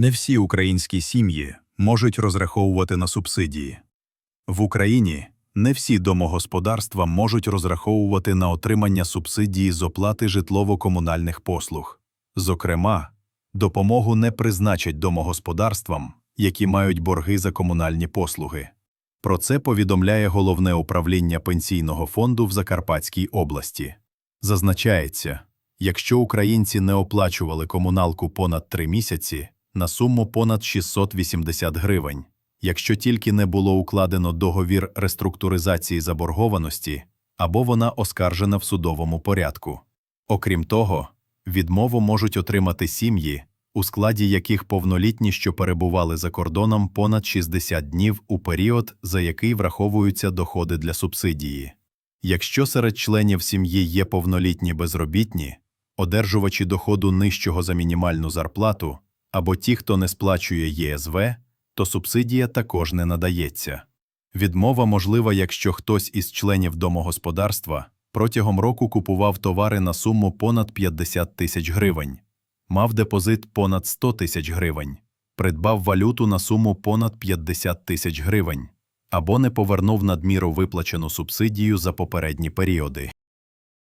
Не всі українські сім'ї можуть розраховувати на субсидії. В Україні не всі домогосподарства можуть розраховувати на отримання субсидії з оплати житлово-комунальних послуг. Зокрема, допомогу не призначать домогосподарствам, які мають борги за комунальні послуги. Про це повідомляє Головне управління Пенсійного фонду в Закарпатській області. Зазначається, якщо українці не оплачували комуналку понад три місяці на суму понад 680 гривень, якщо тільки не було укладено договір реструктуризації заборгованості або вона оскаржена в судовому порядку. Окрім того, відмову можуть отримати сім'ї, у складі яких повнолітні, що перебували за кордоном понад 60 днів у період, за який враховуються доходи для субсидії. Якщо серед членів сім'ї є повнолітні безробітні, одержувачі доходу нижчого за мінімальну зарплату або ті, хто не сплачує ЄСВ, то субсидія також не надається. Відмова можлива, якщо хтось із членів домогосподарства протягом року купував товари на суму понад 50 тисяч гривень, мав депозит понад 100 тисяч гривень, придбав валюту на суму понад 50 тисяч гривень або не повернув надміру виплачену субсидію за попередні періоди.